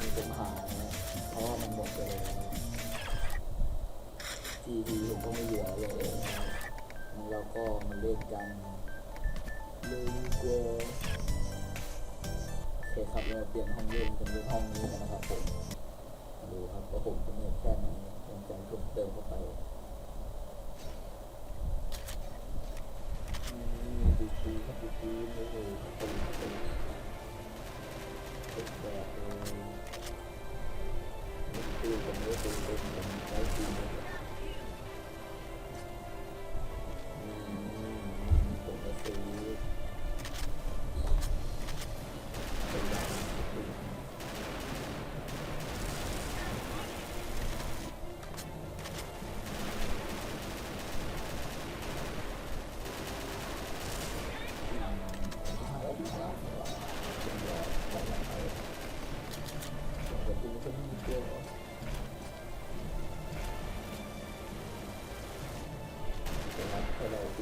มีปัญหานะเพราะว่ามันหมดไปแล้วทีทีผมก็ไม่เหลือเลยนะงั้นเราก็มาเล่นกันเลยดีกว่าโอเคครับเราเปลี่ยนห้องเล่นเป็นเล่นห้องนี้นะครับผมดูครับว่าผมจะเน็ตแค่ไหนหลังจากผมเติมเข้าไปดูดีครับดูดีเลยครับผมเป็นเป็นแบบเลย ดูดีผมไม่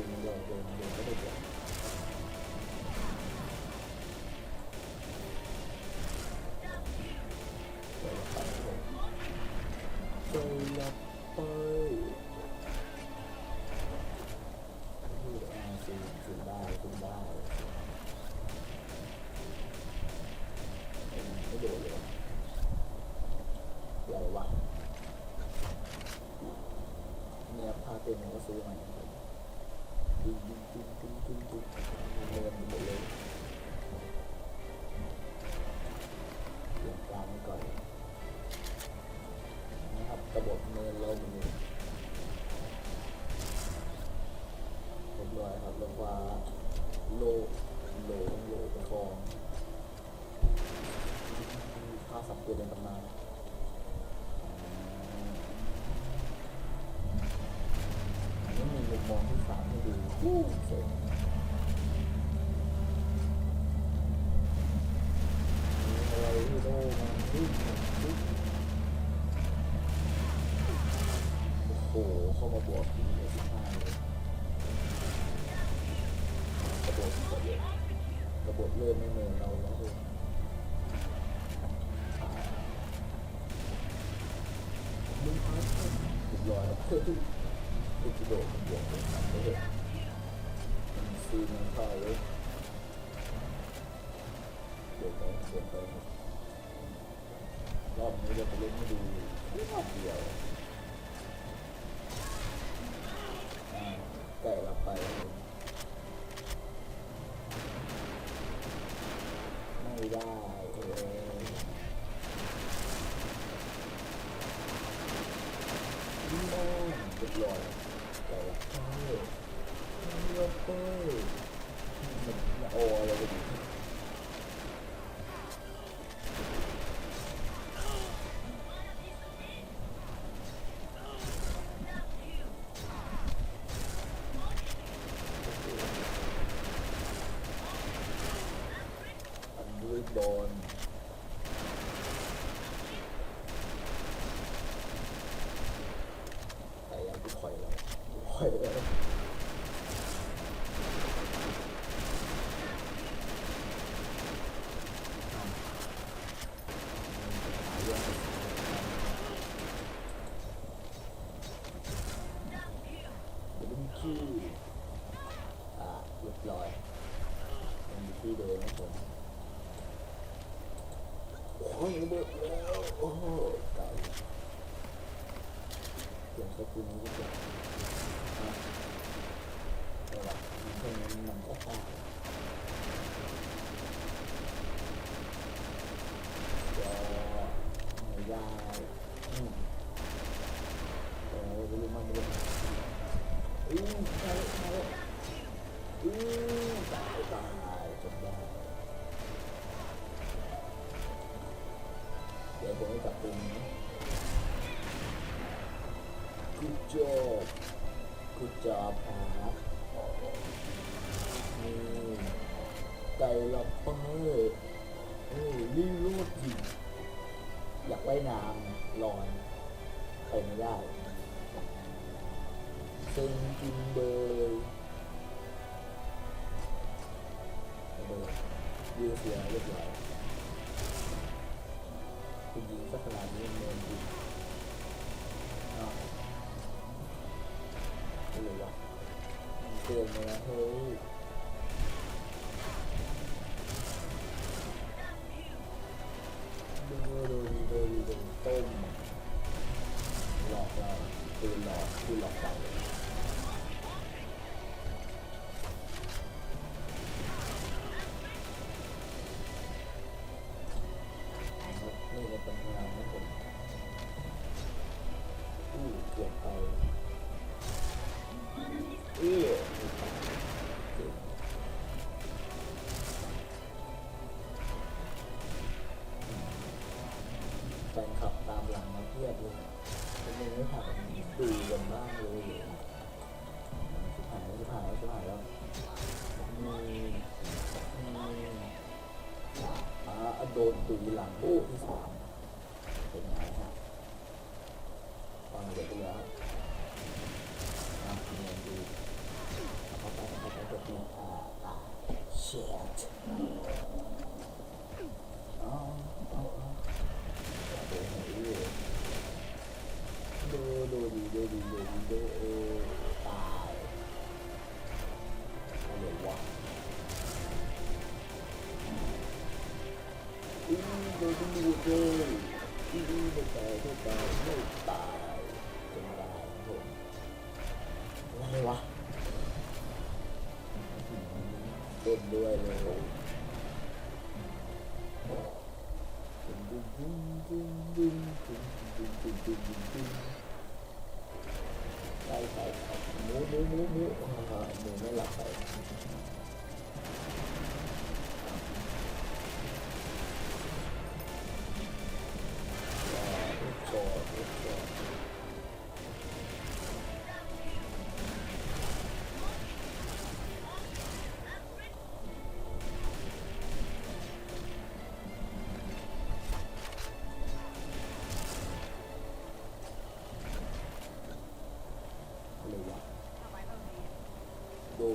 ให้เราดูมั อ้โหเข้ามาบวกทีเลยสิบห้าเลยระโดดกระโดดกระโดดเลื่อนไม่เหมือนเราแล้วเลยอ่ามึงพัดเรียบร้อยแล้วเฮ้ยติดกระโดดบวกเลยครับเลยมันซีมันเข้าเลยเดินไปเดินไปรอบนี้เราไปเล่นไม่ดู โดนไก่ยังกูถอยแล้วกูถอยแล้วหาเรื่องลุ้มขี้อ่าเรียบร้อยมันอยู่ที่เดิมนะผม โอ้ยระเบิดแล้วโอ้โหไก่เปลี่ยนสกุลนี้ดีกว่าอะเอาละยิงแค่นี้มันก็ตายรอไม่ได้อืมโอ้ยไม่รู้มันไม่รู้มันอืมายแล้วตายแล้วอืม ผมจะจับตรงนี้ Good job Good job ครับนี่ไก่ละไปโอ้รีรูดจริงอยากว่ายน้ำลอยใครไม่ได้เซ็งจริงเบยเบยยืดเสียเรียบร้อย คุณยิงสักขนาดนี้เนินจริงอ้าวไม่รู้ว่ะมันเกินเลยนะเฮ้ย Tu.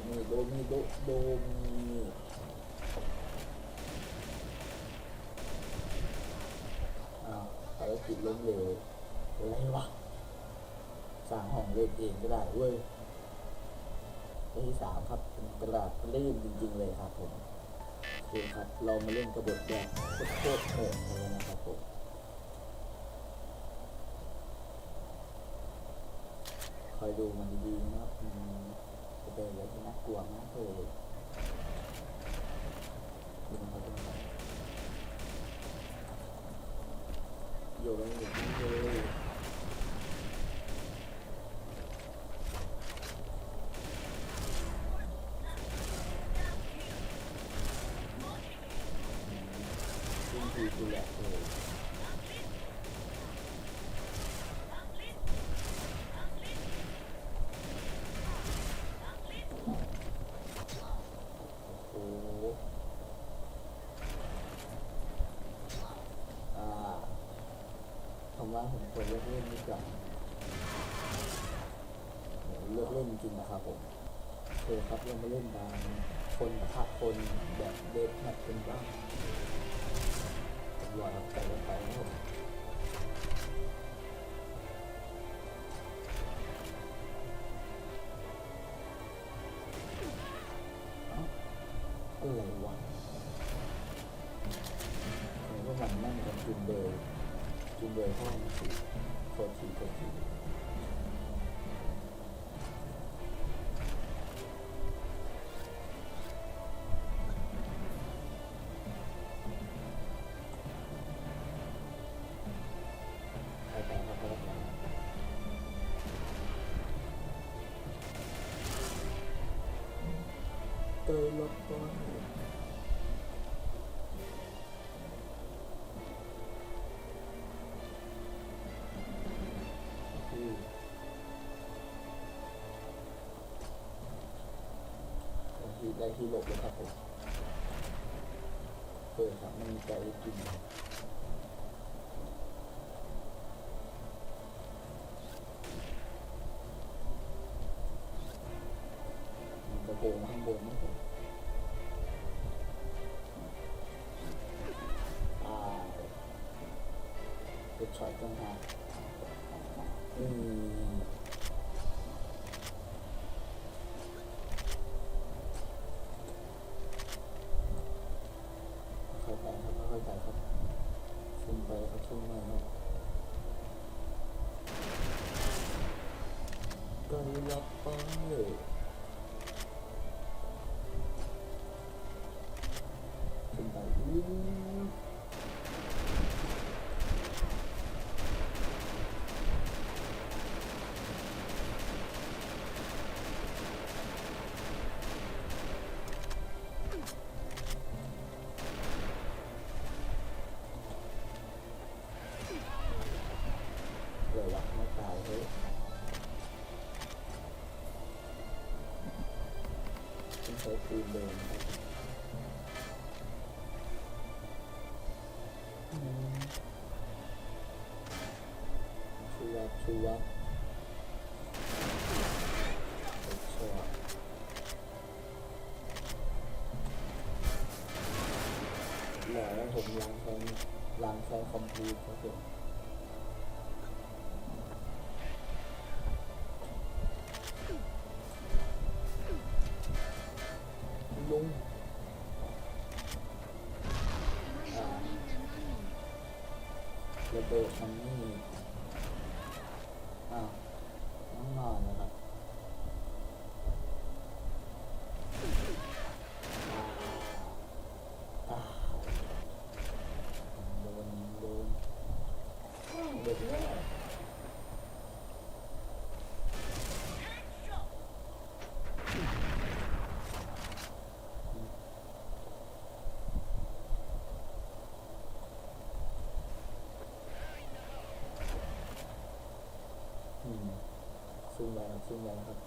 มีโดมีโดโดมีอ้าวภารกิจล้มเหลวอะไรวะสร้างห้องเล่นเองก็ได้เว้ยข้อที่สามครับเป็นกระดาษลื่นจริง ๆ เลยครับผมโอเคครับ เรามาเล่นกระบทแบบโคตรโหดเลยนะครับผมคอยดูมันดีๆนะอืมจะ เดินเลยน่ากลัวมากเลยดึงมาดึงมอยู่ตรงนี้เลยาผมควรเลิกเล่นดีกว่าเลิกเล่นจริงนะครับผมเคยครับยังไม่เล่นบางคนนะครับคนแบบเด็กนักเป็นบ้างหย่างใจลงไปนะผมอะไรวะไหนว่ามันนั่งกันกินเบอร์ Fuck you, fuck you. ที่หลบเลยครับผมเออครับมันมีใจจริงกระโปรงข้างบนนะผมตายเป็นช็อืม ช้ปืนเดินครับชูวับชูวับเอ็กซ์ชอตหล่อแล้วผมล้างแค้นล้างแค้นคอมพิวเตอร์ครับผม นะครับ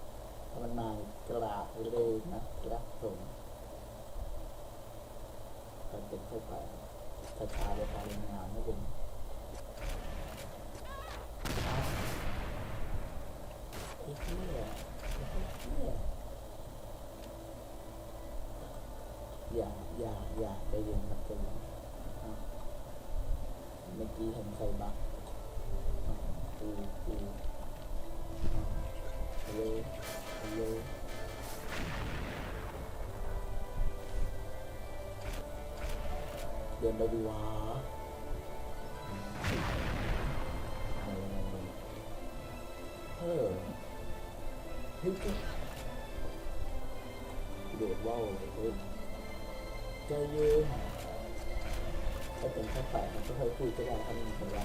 มันมากระาบเลยนะครับผมก็เป็นค่อยไปครับช้าๆไปพาลงงานนะผมอ้าวไอ้เหี้ยไอ้เหี้ยอย่าอย่าอย่าใจเย็นครับใจเย็นอ้าวเมื่อกี้เห็นใครบ้าวกูกูฮัลโห ลฮัลโหลเดินไปดูวะมาเออเฮ้ยก็โดดว่าวเลยเฮ้ยใจเย็นถ้าเป็นแค่ฝ่ายมันก็ค่อยพูดก็ได้ถ้ามันเป็นวา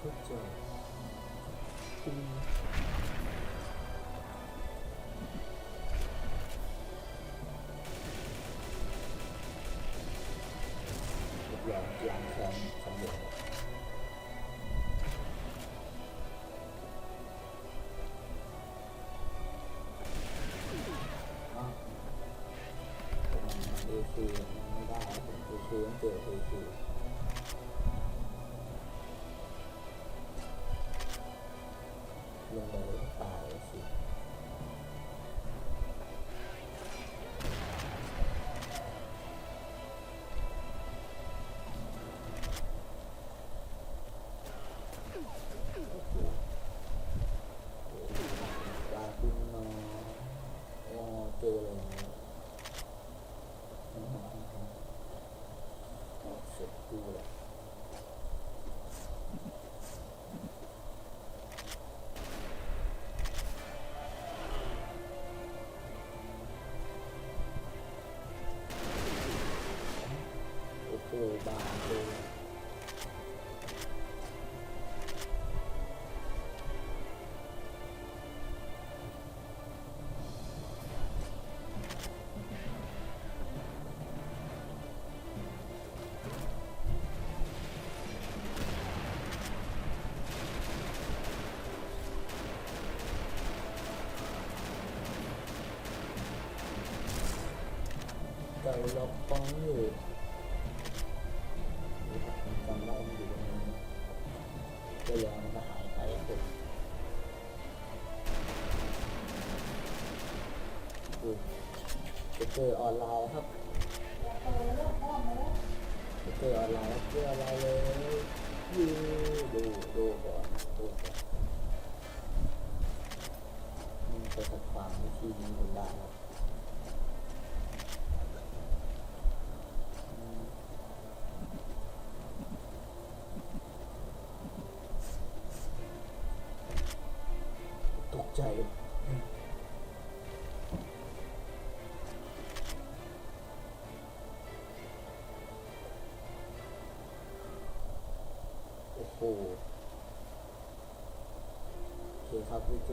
ไม่เข้าใจอืมทุกอย่างล้างแคนสำเร็จมันเอซีไม่ได้เอซีต้องเจอเอซี ล็อกป้องอยู่นี่ครับมันจำได้มันอยู่ตรงนี้ก็ยังมันก็หายไปผมดูจะเจอออนไลน์ครับเจอออนไลน์เจอออนไลน์เลยยูดูดูก่อนดูก่อนมันจะขัดขวางวิธีนี้ผมได้ครับ โอเค